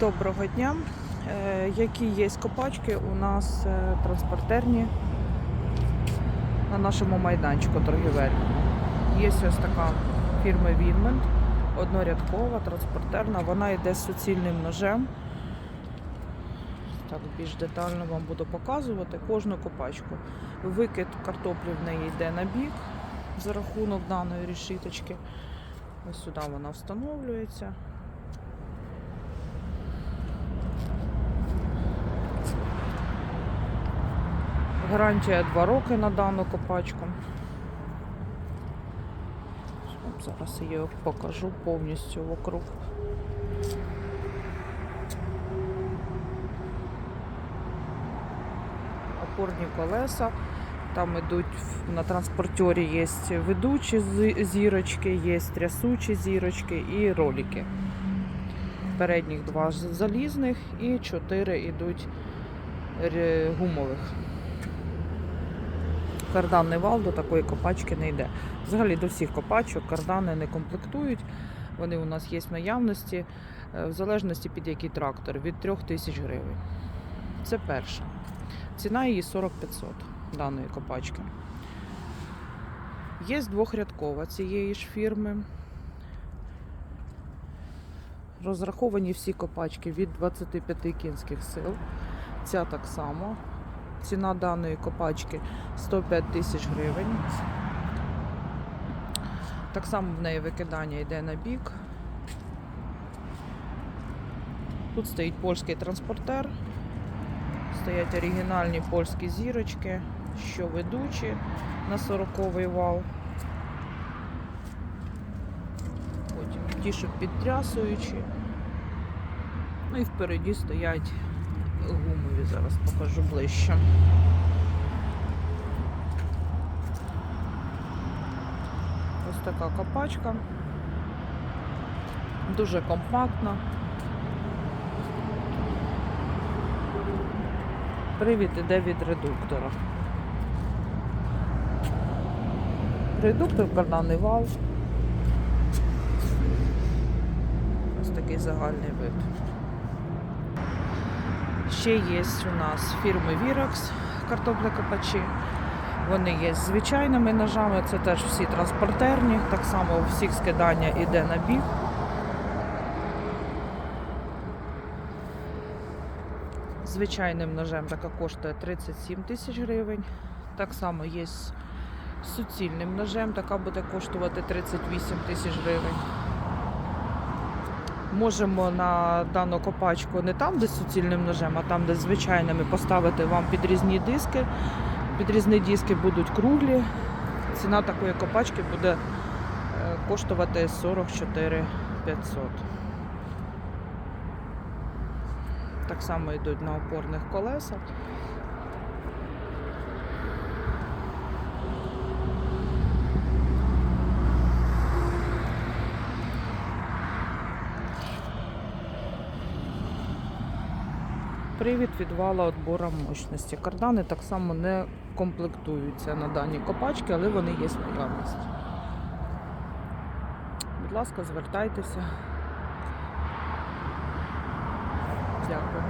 Доброго дня. Е, Які є копачки у нас е, транспортерні на нашому майданчику торгівельному? Є ось така фірми Вінмент, однорядкова, транспортерна. Вона йде з суцільним ножем. Так, більш детально вам буду показувати кожну копачку. Викид картоплі в неї йде на бік за рахунок даної решіточки. Ось сюди вона встановлюється. Гарантія 2 роки на дану копачку. Оп, Зараз я її покажу повністю вокруг. Опорні колеса. Там ідуть на транспортері є ведучі зірочки, є трясучі зірочки і ролики. Передніх два залізних і чотири йдуть гумових. Карданний вал до такої копачки не йде. Взагалі до всіх копачок кардани не комплектують. Вони у нас є в наявності, е, в залежності під який трактор, від 3 тисяч гривень. Це перше. Ціна її 40 500 даної копачки. Є двохрядкова цієї ж фірми. Розраховані всі копачки від 25 кінських сил. Ця так само. Ціна даної копачки 105 тисяч гривень. Так само в неї викидання йде на бік. Тут стоїть польський транспортер. Стоять оригінальні польські зірочки, що ведучі на 40-й вал. Потім ті, що підтрясуючі. Ну і впереді стоять гумові, зараз покажу ближче. Ось така копачка. Дуже компактна. Привід іде від редуктора. Редуктор, карданний вал. Ось такий загальний вид. Ще є у нас фірми Virax картоплекопачі. Вони є з звичайними ножами, це теж всі транспортерні, так само у всіх скидання йде на бік. Звичайним ножем така коштує 37 тисяч гривень. Так само є з суцільним ножем, така буде коштувати 38 тисяч гривень. Можемо на дану копачку не там, де суцільним ножем, а там, де звичайними, поставити вам підрізні диски. Підрізні диски будуть круглі. Ціна такої копачки буде е, коштувати 44 500. Так само йдуть на опорних колесах. Привід відвала отбора мощності. Кардани так само не комплектуються на дані копачки, але вони є наявності. Будь ласка, звертайтеся. Дякую.